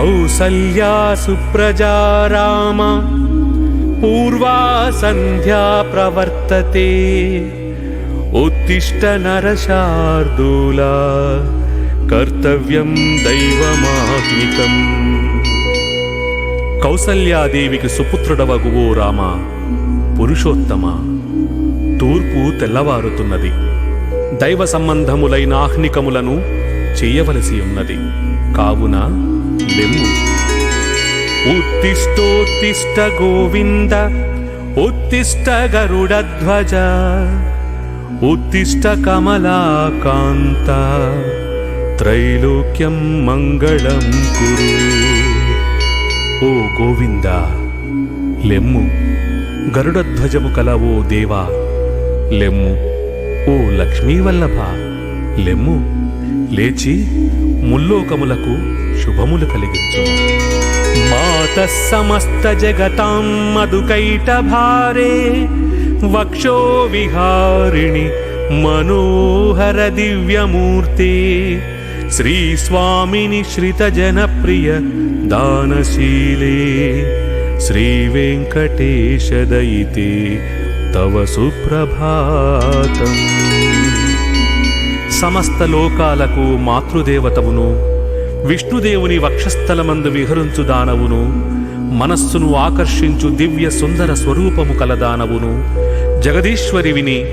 కౌసల్యా సుప్రజా రామ పూర్వా సంధ్యా ప్రవర్తతే. ఉత్తిష్ట నరశార్దూలా. కర్తవ్యం దైవమాత్మికం. కౌసల్యాదేవికి సుపుత్రుడవగువో రామ. పురుషోత్తమ. తూర్పు తెల్లవారుతున్నది. దైవ సంబంధములైన ఆహ్నికములను చేయవలసి ఉన్నది. కావున లెమ్ము. ఉత్తిష్టోత్తిష్ట గోవింద ఉత్తిష్ట గరుడధ్వజ ఉత్తిష్ట కమలాకాంత త్రైలోక్యం మంగళం కురు. ఓ గోవింద లెమ్ము గరుడధ్వజము కల ఓ దేవా లెమ్ము. ఓ లక్ష్మీవల్లభ లెమ్ము లేచి ముల్లోకములకు శుభములు కలిగించు. మాత సమస్త జగతాం మధుకైట భారే వక్షో విహారిణి మనోహర దివ్యమూర్తి. శ్రీ స్వామిని శ్రిత జనప్రియ దానశీలే శ్రీ వెంకటేశ దయితే తవ సుప్రభాతం. సమస్త లోకాలకు మాతృదేవతవును. విష్ణుదేవుని వక్షస్థలమందు విహరించు దానవును. మనస్సును ఆకర్షించు దివ్య సుందర స్వరూపము కల దానవును. జగదీశ్వరివిని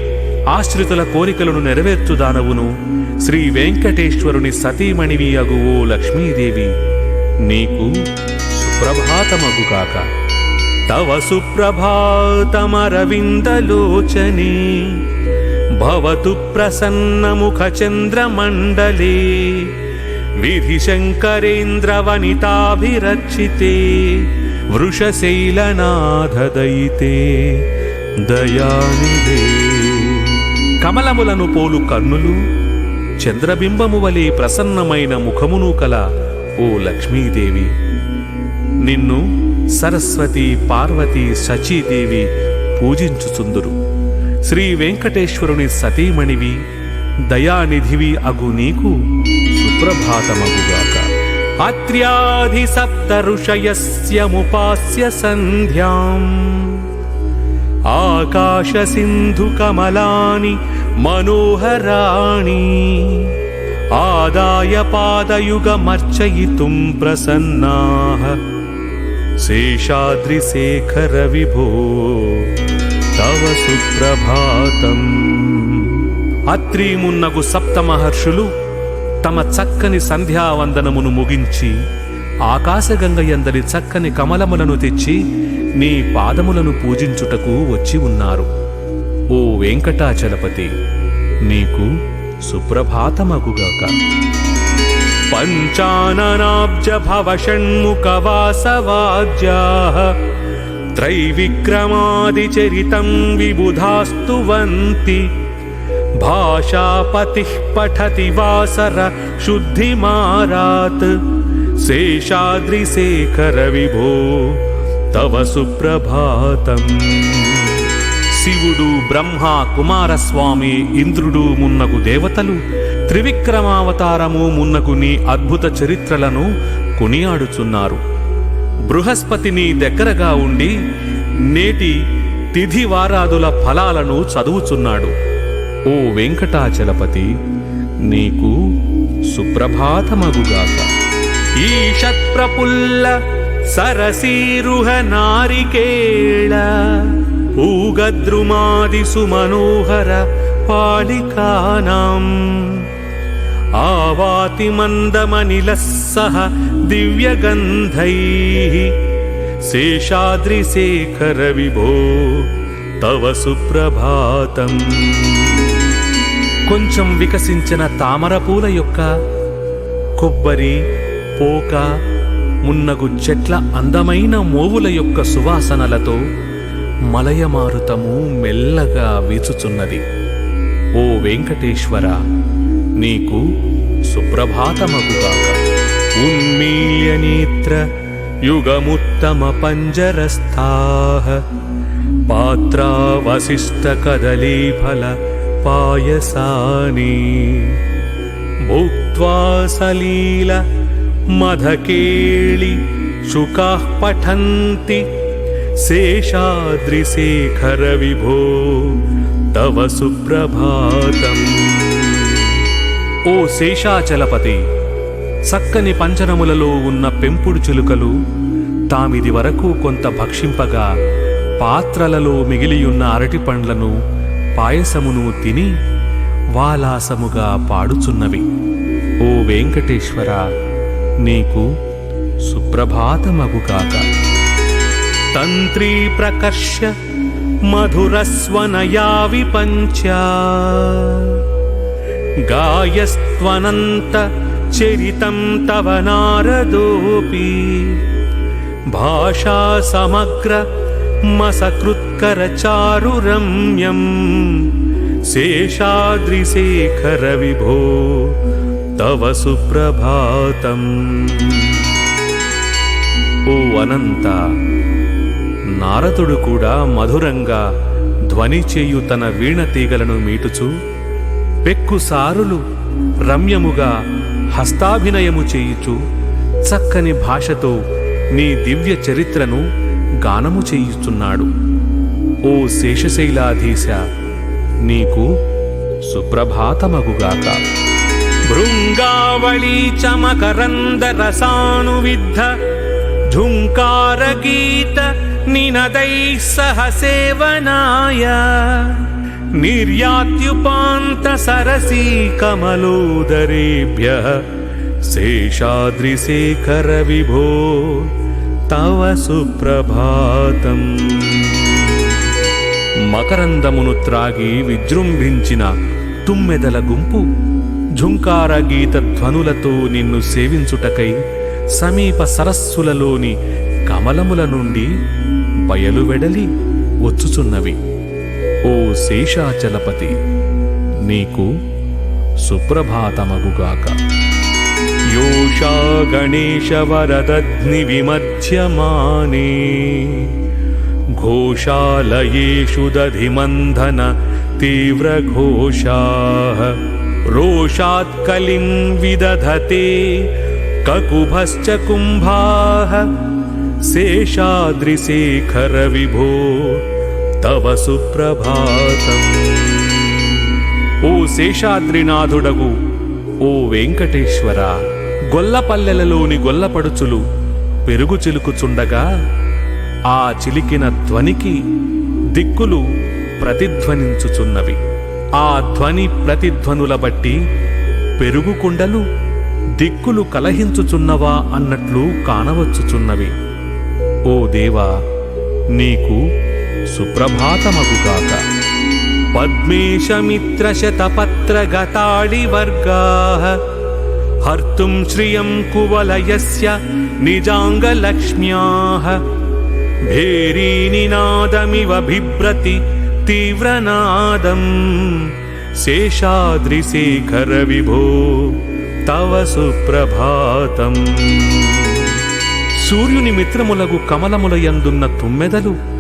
ఆశ్రితుల కోరికలను నెరవేర్చు దానవును. శ్రీ వెంకటేశ్వరుని సతీమణివి అగు ఓ లక్ష్మీదేవి. నీకు సుప్రభాతమగుగాక తవ సుప్రభాతమరవిందలోచనే. భవతు ప్రసన్నముఖచంద్రమండలే విధిశంకరేంద్రవనితాభిరక్షితే వృషశైలనాథదయితే. దయానిదే. కమలములను పోలు కన్నులు చంద్రబింబము వలె ప్రసన్నమైన ముఖమును కల ఓ లక్ష్మీదేవి. నిన్ను సరస్వతి పార్వతి శచీదేవి పూజించుచుందురు. శ్రీ వెంకటేశ్వరుని సతీమణివి దయానిధివి అగు నీకు సుప్రభాతమగుగాక. అత్ర్యాధి సప్త ఋషయస్యముపాస్య సంధ్యాం. ఆకాశ సింధు కమలాని మనోహరాణి ఆదాయ పాదయుగమర్చయితుం ప్రసన్నాః. శేషాద్రిశేఖర విభో తవ సుప్రభాతం. అత్రిమున్నగు సప్తమహర్షులు తమ చక్కని సంధ్యావందనమును ముగించి ఆకాశగంగ ఎందరి చక్కని కమలములను తెచ్చి నీ పాదములను పూజించుటకు వచ్చి ఉన్నారు. ఓ వెంకటాచలపతి నీకు సుప్రభాతమగుగాక. పంచాననాబ్జ భవ షణ్ముఖవాసవాజ్యా త్రైవిక్రమాదిచరితం విబుధాస్తువంతి భాషాపతి పఠతి వాసర శుద్ధిమారాత్ శేషాద్రిశేఖర విభో తవ సుప్రభాతం శివుడు బ్రహ్మ కుమారస్వామి ఇంద్రుడు మున్నగు దేవతలు త్రివిక్రమావతారము మున్నకు నీ అద్భుత చరిత్రలను కొనియాడుచున్నారు। బృహస్పతిని దగ్గరగా ఉండి నేటి తిథి వారాదుల ఫలాలను చదువుచున్నాడు. ఓ వెంకటాచలపతి నీకు సుప్రభాతమగుగాక. ఈషత్ప్రపుల్ల సరసీరుహ నారికేళ ఊగద్రుమాది సుమనోహర పాళికానాం ఆవాతి మందమనిలస్సహ దివ్యగంధై. శేషాద్రిశేఖర విభో తవ సుప్రభాతం. కొంచెం వికసించిన తామరపూల యొక్క కొబ్బరి పోక మున్నగు చెట్ల అందమైన మోవుల యొక్క సువాసనలతో మలయమారుతము మెల్లగా వీచుచున్నది. ఓ వెంకటేశ్వర నీకు సుప్రభాతమగుగాక. ఉన్మీల్య నేత్ర యుగముత్తమ పంజరస్థాః. పాత్రావశిష్ట కదలీ ఫల పాయసాని. భుక్త్వా సలీల మధకేళి శుకాః పఠంతి. శేషాద్రిశేఖర విభో తవ సుప్రభాతం. ఓ శేషాచలపతి చక్కని పంచనములలో ఉన్న పెంపుడు చిలుకలు తామిది వరకు కొంత భక్షింపగా పాత్రలలో మిగిలియున్న అరటి పండ్లను పాయసమును తిని వాలాసముగా పాడుచున్నవి. ఓ వెంకటేశ్వర నీకు సుప్రభాతమగుగాక. తంత్రీ ప్రకర్ష మధురస్వనయా విపంచ గాయస్త్వనంత చరితం తవ నారదోపి. భాషా సమగ్ర మసకృత్కర చారురమ్యం. శేషాద్రిశేఖర విభో తవ సుప్రభాతం. ఓ అనంత నారదుడు కూడా మధురంగా ధ్వని చేయు తన వీణ తీగలను మీటుచు పెక్కుసారులు రమ్యముగా హస్తాభినయము చేయుచు చక్కని భాషతో నీ దివ్య చరిత్రను గానము చేయుచున్నాడు. ఓ శేషశైలాధీశ నీకు సుప్రభాతమగుగాక. భృంగావళీ చమకరంద రసానువిద్ధ ఝుంకారగీత నినదై సహ సేవనాయ. నిర్యాత్యుపాంత సరసీ కమలోదరేభ్య శేషాద్రిశేఖర విభో తవ సుప్రభాతం మకరందమును త్రాగి విజృంభించిన తుమ్మెదల గుంపు ఝుంకార గీత ధ్వనులతో నిన్ను సేవించుటకై సమీప సరస్సులలోని కమలముల నుండి బయలువెడలి వచ్చుచున్నవి ఓ శేషాచలపతి నీకు సుప్రభాతమగుగాక యోషా గణేశ వరదగ్ని విమధ్యమానే घोषालयेषु दधिमन्धन तीव्रघोषाः रोषात् कलिं विदधते ककुभश्च कुम्भाः शेषाद्रिशेखर विभो తవ సుప్రభాతం. ఓ శేషాద్రినాథుడగు ఓ వెంకటేశ్వర గొల్లపల్లెలలోని గొల్లపడుచులు పెరుగు చిలుకుచుండగా ఆ చిలికిన ధ్వనికి దిక్కులు ప్రతిధ్వనించుచున్నవి. ఆ ధ్వని ప్రతిధ్వనుల బట్టి పెరుగు కుండలు దిక్కులు కలహించుచున్నవా అన్నట్లు కానవచ్చుచున్నవి. ఓ దేవా నీకు సుప్రభాతమగుగాక. పద్మేశమిత్రశతపత్రగతాళివర్గాः. హర్తుం శ్రియం కువలయస్య నిజాంగలక్ష్మ్యాः. భేరీనినాదమివ బిభ్రతి తీవ్రనాదం. శేషాద్రిశేఖర విభో తవ సుప్రభాతం. సూర్యుని మిత్రములగు కమలములయందున్న తుమ్మెదలు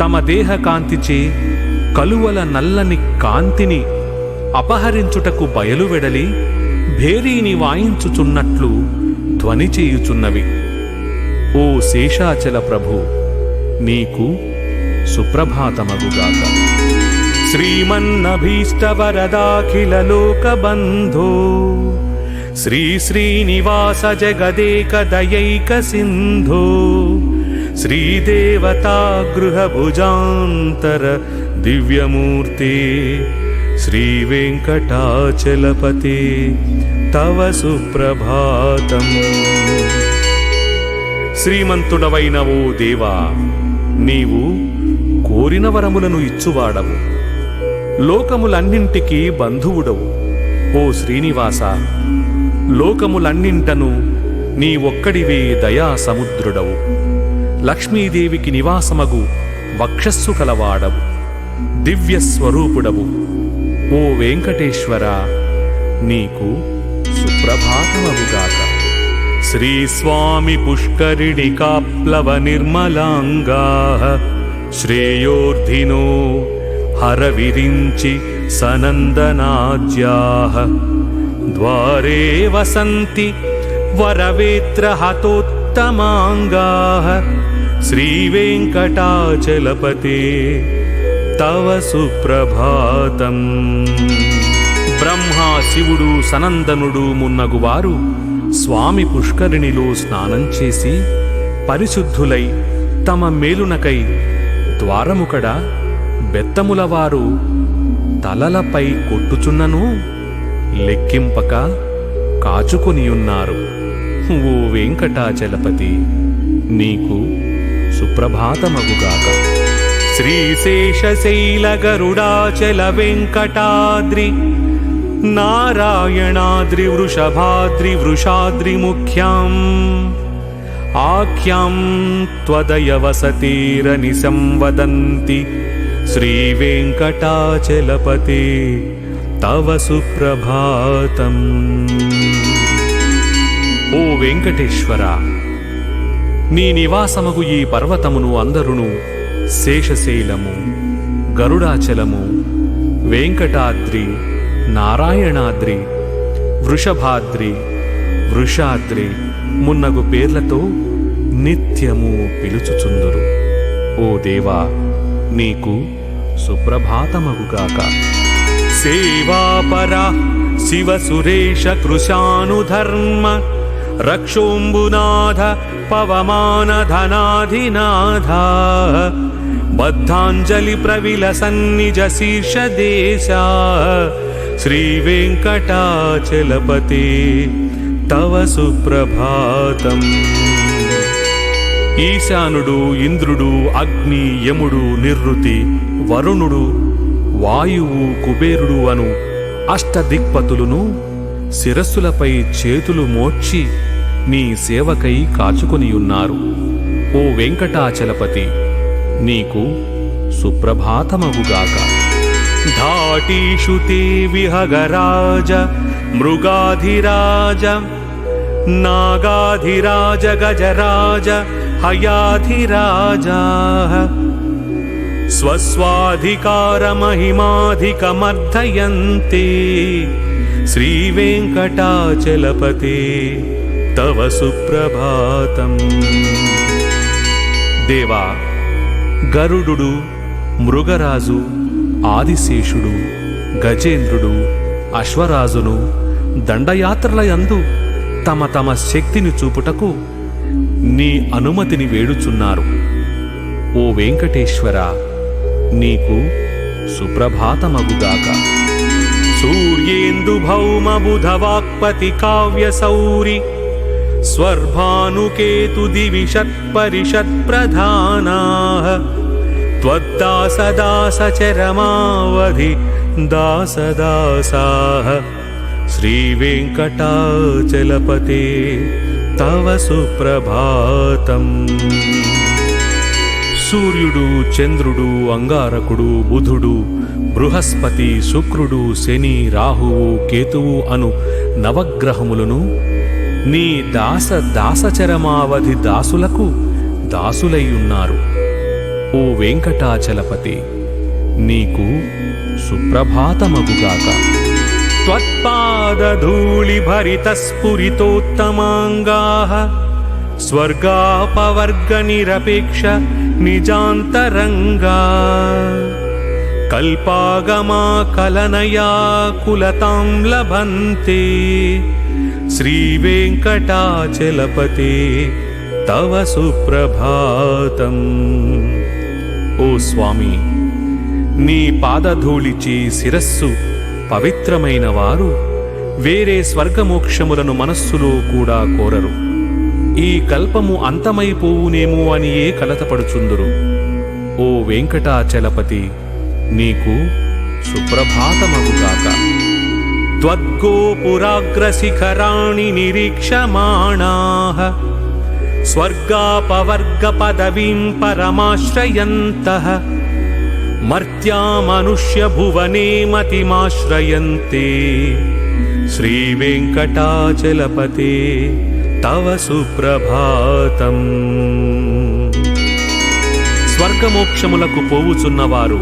తమ దేహ కాంతిచే కలువల నల్లని కాంతిని అపహరించుటకు బయలువెడలి భేరీని వాయించుచున్నట్లు ధ్వని చేయుచున్నవి. ఓ శేషాచల ప్రభు నీకు సుప్రభాతమగుగాక. శ్రీమన్నభీష్టవరదాఖిల లోకబంధో శ్రీ శ్రీనివాస జగదేక దయైక శ్రీ తవ సుప్రభాతం. శ్రీమంతుడవైన ఓ దేవా నీవు కోరిన వరములను ఇచ్చువాడవు. లోకములన్నింటికీ బంధువుడవు. ఓ శ్రీనివాస లోకములన్నింటను నీ ఒక్కడివే దయా సముద్రుడవు లక్ష్మీదేవికి నివాసమగు వక్షస్సు కలవాడవు దివ్యస్వరూపుడవు. ఓ వెంకటేశ్వర నీకు సుప్రభాతమవుగాక శ్రీస్వామి పుష్కరిణి కాప్లవ నిర్మలాంగా. శ్రేయోర్ధినో హరవిరించి సనందనాజ్యా. ద్వారే వసంతి వరవేత్ర హతోత్తమాంగా. श्रीवेङ्कटाचलपते తవ సుప్రభాతం బ్రహ్మ శివుడు సనందనుడు మున్నగువారు స్వామి పుష్కరిణిలో స్నానం చేసి పరిశుద్ధులై తమ మేలునకై ద్వారముకడ బెత్తములవారు తలలపై కొట్టుచున్నను లెక్కింపక కాచుకొనియున్నారు ఓ వెంకటాచలపతి నీకు సుప్రభాతమగుగాక. శ్రీశేషశైలగరుడాచల వెంకటాద్రి నారాయణాద్రి వృషభాద్రి వృషాద్రి ముఖ్యాం. ఆఖ్యాం త్వదయ వసతీరని సంవదంతి శ్రీవేంకటాచలపతే తవ సుప్రభాతం. ఓ వెంకటేశ్వర నీ నివాసమగు ఈ పర్వతమును అందరును శేషశైలము గరుడాచలము వెంకటాద్రి నారాయణాద్రి వృషభాద్రి వృషాద్రి మున్నగు పేర్లతో నిత్యము పిలుచుచుందురు. ఓ దేవా నీకు సుప్రభాతమగుగాక. సేవాపరా శివ సురేష కృశానుధర్మ రక్షోంబునాథ పవమానధనాధినాథ బద్ధాంజలి ప్రవిల సన్నిజ శీర్ష దేశ శ్రీ వెంకటాచలపతి తవ సుప్రభాతం ఈశానుడు ఇంద్రుడు అగ్ని యముడు నిర్రుతి వరుణుడు వాయువు కుబేరుడు అను అష్టదిక్పతులును శిరస్సులపై చేతులు మోర్చి నీ సేవకై కాచుకొనియున్నారు. ఓ వెంకటాచలపతి నీకు సుప్రభాతమగుగాక. ధాటీషు తే విహగరాజ మృగాధిరాజ నాగాధిరాజ గజరాజ హయాధిరాజా. స్వస్వాధికారమహిమాధికమర్థయంతే శ్రీవేంకటాచలపతే తవ సుప్రభాతం. దేవా గరుడు మృగరాజు ఆదిశేషుడు గజేంద్రుడు అశ్వరాజును దండయాత్రలయందు తమ తమ శక్తిని చూపుటకు నీ అనుమతిని వేడుచున్నారు. ఓ వెంకటేశ్వర నీకు సుప్రభాతమగుగాక. సూర్యేందు భౌమ బుధవాక్పతి కావ్య సౌరి స్వర్భానుకేతు దివిషత్ పరిషత్ ప్రధానా త్వద్దాస తవ సుప్రభాతం సూర్యుడు చంద్రుడు అంగారకుడు బుధుడు బృహస్పతి శుక్రుడు శని రాహువు కేతువు అను నవగ్రహములను నీ దాస దాసచరమావధి దాసులకు దాసులయ్యున్నారు ఓ వెంకటాచలపతి నీకు సుప్రభాతమగుగాక त्वत्पादधूलिभरितस्फुरितोत्तमाङ्गाः स्वर्गापवर्गनिरपेक्ष निजान्तरङ्गा कल्पागमा कलनया कुलतां लभन्ते श्रीवेङ्कटाचलपते तव सुप्रभातम् ओ स्वामी నీ పాదధూళిచి శిరస్సు పవిత్రమైన వారు వేరే స్వర్గమోక్షములను మనస్సులో కూడా కోరరు ఈ కల్పము అంతమైపోవునేమో అని ఏ కలతపడుచుందురు ఓ వెంకటాచలపతి నీకు సుప్రభాతమగుగాక त्वद्गोपुराग्रशिखराणि निरीक्षमाणाः स्वर्गापवर्गपदवीं परमाश्रयन्तः मर्त्या मनुष्यभुवने मतिमाश्रयन्ते श्रीवेङ्कटाचलपते तव సుప్రభాతం స్వర్గమోక్షములకు పోవుచున్నవారు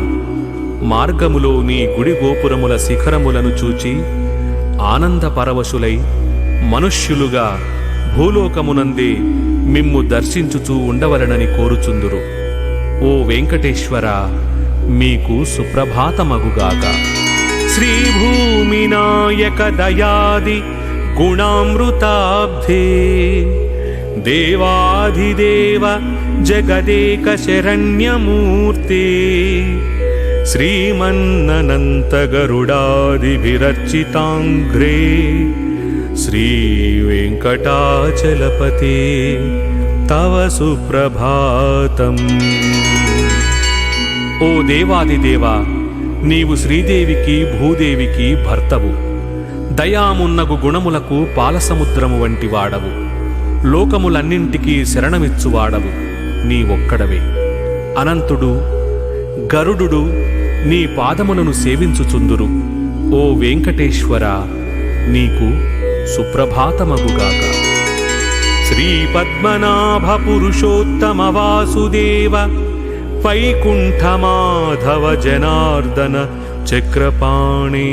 మార్గములో నీ గుడి గోపురముల శిఖరములను చూచి ఆనందపరవశులై మనుష్యులుగా భూలోకమునందే మిమ్ము దర్శించుచూ ఉండవలనని కోరుచుందురు. ఓ వెంకటేశ్వర మీకు సుప్రభాతమగుగాక. శ్రీభూమినాయక దయాది గుణామృతాబ్ధే. దేవాధిదేవ జగదేక శరణ్యమూర్తే. శ్రీమన్ననంతగరుడాదిభిరర్చితాంఘ్రే శ్రీవేంకటాచలపతే తవ సుప్రభాతం. ఓ దేవాదిదేవా నీవు శ్రీదేవికి భూదేవికి భర్తవు. దయామున్నగు గుణములకు పాలసముద్రము వంటి వాడవు. లోకములన్నింటికీ శరణమిచ్చువాడవు. నీ ఒక్కడవే అనంతుడు గరుడు నీ పాదములను సేవించుచుందురు. ఓ వెంకటేశ్వర నీకు సుప్రభాతమగుగాక. శ్రీపద్మనాభ పురుషోత్తమ వాసుదేవ వైకుంఠమాధవ జనార్దన చక్రపాణే.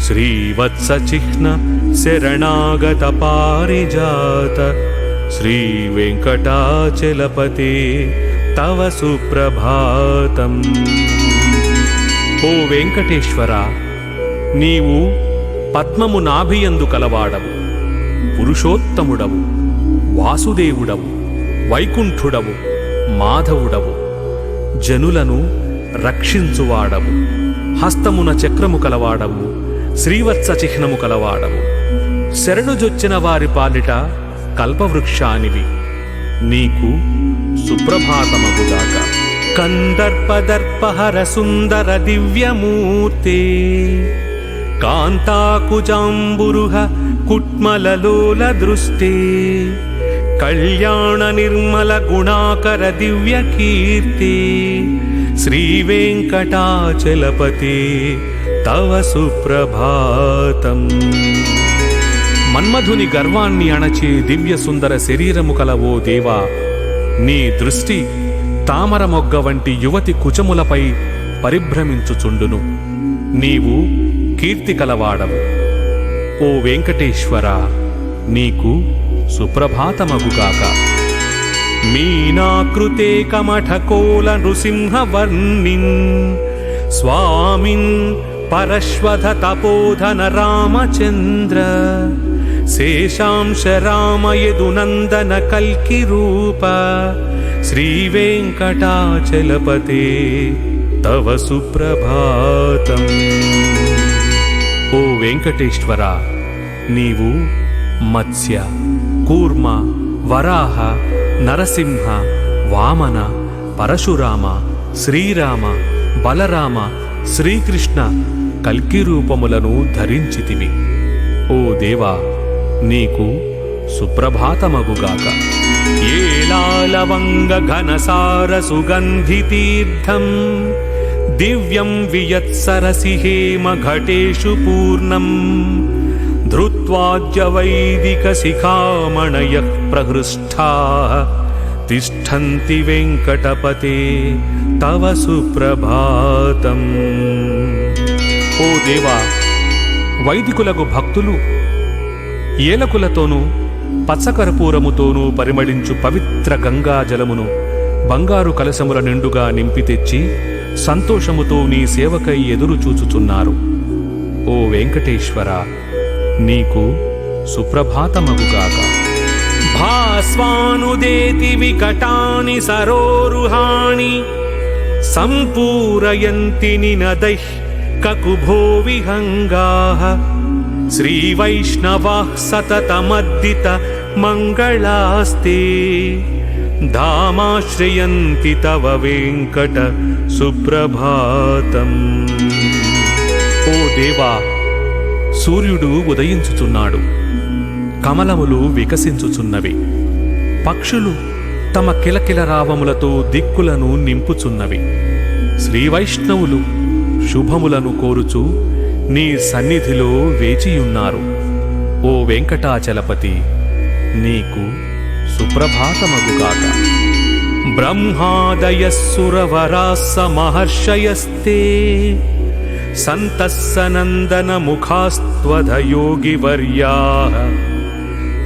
శ్రీవత్సచిహ్న శరణాగత పారిజాత. శ్రీ వెంకటాచలపతే తవ సుప్రభాతం. ఓ వెంకటేశ్వర నీవు పద్మము నాభియందు కలవాడవు పురుషోత్తముడవు వాసుదేవుడవు వైకుంఠుడవు మాధవుడవు జనులను రక్షించువాడవు హస్తమున చక్రము కలవాడవు శ్రీవత్స చిహ్నము కలవాడవు. శరణుజొచ్చిన వారి పాలిట కల్పవృక్షానివి నీకు సుప్రభాతమగుగాక. కందర్పదర్పహర సుందర దివ్యమూర్తే కాంతాకుజాంబురుహ కుట్మలలోల దృష్టి కళ్యాణ నిర్మల గుణాకర దివ్య కీర్తి శ్రీ వెంకటాచలపతి తవ సుప్రభాతం. మన్మధుని గర్వాన్ని అణచి దివ్య సుందర శరీరము కల ఓ దేవా నీ దృష్టి తామర మొగ్గ వంటి యువతి కుచములపై పరిభ్రమించుచుండును. నీవు కీర్తి కలవాడవు. ఓ వెంకటేశ్వర నీకు సుప్రభాతమగుగాక. మీనాకృతే కమఠకోల నృసింహవర్ణిన్ స్వామిన్ పరశ్వధ తపోధన రామచంద్ర. శేషాంశ రామయదునందన కల్కి రూప శ్రీ వెంకటాచలపతే తవ సుప్రభాతం. ఓ వెంకటేశ్వర నీవు మత్స్య కూర్మ వరాహ నరసింహ వామన పరశురామ శ్రీరామ బలరామ శ్రీకృష్ణ కల్కి రూపములను ధరించితివి. ఓ దేవా నీకు సుప్రభాతమగుగాక. ఏ ఘనసార సుగంధి తీర్థం దివ్యం వియత్సరసి హేమ ఘటేషు పూర్ణం ధృత్వాద్య వైదిక శిఖామణయ ప్రహృష్టా తిష్టంతి వెంకటపతే తవ సుప్రభాతం ఓ దేవా వైదికులకు భక్తులు ఏలకులతోనూ పచ్చకర్పూరముతోనూ పరిమళించు పవిత్ర గంగా జలమును బంగారు కలశముల నిండుగా నింపి తెచ్చి సంతోషముతో నీ సేవకై ఎదురు చూచుచున్నారు. ఓ వెంకటేశ్వర నీకు సుప్రభాతమగుగాక భాస్వానుదేతి వికటాని సరోరుహాణి సంపూరయంతి నినదై కకుభో విహంగాః శ్రీవైష్ణవాः సతతమద్దిత మంగళాస్తే ధామాశ్రయంతి తవ వెంకట సుప్రభాతం. ఓ దేవా సూర్యుడు ఉదయించుచున్నాడు. కమలములు వికసించుచున్నవి. పక్షులు తమ కిలకిల రావములతో దిక్కులను నింపుచున్నవి. శ్రీవైష్ణవులు శుభములను కోరుచు నీ సన్నిధిలో వేచియున్నారు. ఓ వెంకటాచలపతి నీకు సుప్రభాతమగుగాక బ్రహ్మాదయస్సురవరాస్స మహర్షయస్తే సంతస్సనందన ముఖాస్త్వధ యోగివర్యా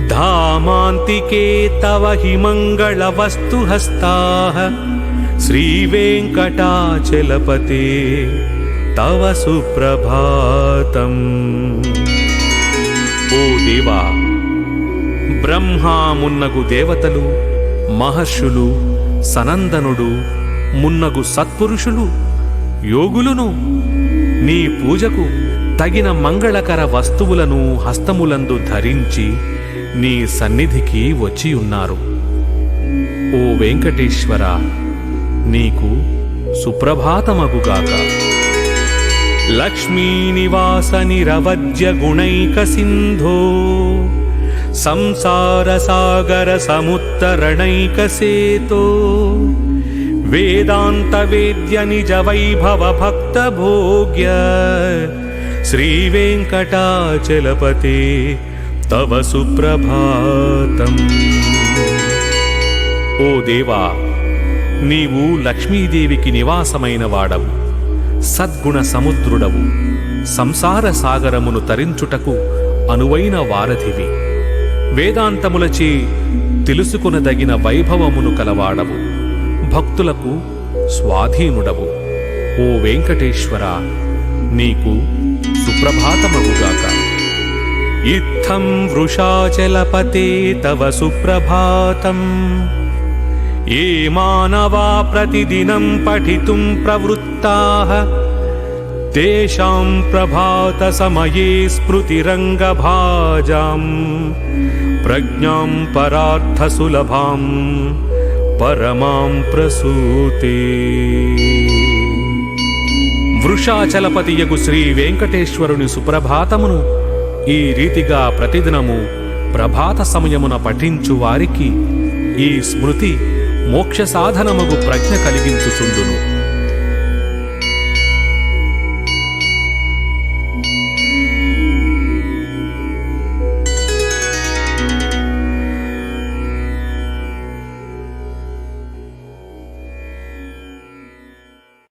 धामान्तिके तव हि मङ्गलवस्तुहस्ताः श्रीवेङ्कटाचलपते तव सुप्रभातम् ఓ దేవా బ్రహ్మా మున్నగు దేవతలు మహర్షులు సనందనుడు మున్నగు సత్పురుషులు యోగులును నీ పూజకు తగిన మంగళకర వస్తువులను హస్తములందు ధరించి నీ సన్నిధికి వచ్చియున్నారు. ఓ వెంకటేశ్వర నీకు సుప్రభాతమగుగాక. లక్ష్మీనివాస నిరవజ్య గుణైక సింధో. సంసార సాగర సముత్తరణైక సేతో వేదాంత వేద్య నిజ వైభవ భక్త భోగ్య శ్రీ వెంకటాచలపతి తవ సుప్రభాతం ఓ దేవా నీవు లక్ష్మీదేవికి నివాసమైన వాడవు సద్గుణ సముద్రుడవు సంసార సాగరమును తరించుటకు అనువైన వారధివి. వేదాంతములచే తెలుసుకునదగిన వైభవమును కలవాడవు. భక్తులకు స్వాధీనుడవు. ఓ వెంకటేశ్వర నీకు సుప్రభాతమవుగాక ఇత్థం వృషాచలపతే తవ సుప్రభాతం. ఏ మానవా ప్రతిదినం పఠితుం ప్రవృత్తాః. तेषां प्रभातसमये स्मृतिरङ्गभाजाम् प्रज्ञां परार्थसुलभां परमां प्रसूते వృషాచలపతియగు శ్రీ వెంకటేశ్వరుని సుప్రభాతమును ఈ రీతిగా ప్రతిదినము ప్రభాత సమయమున పఠించు వారికి ఈ స్మృతి మోక్ష సాధనమగు ప్రజ్ఞ కలిగించుచుండును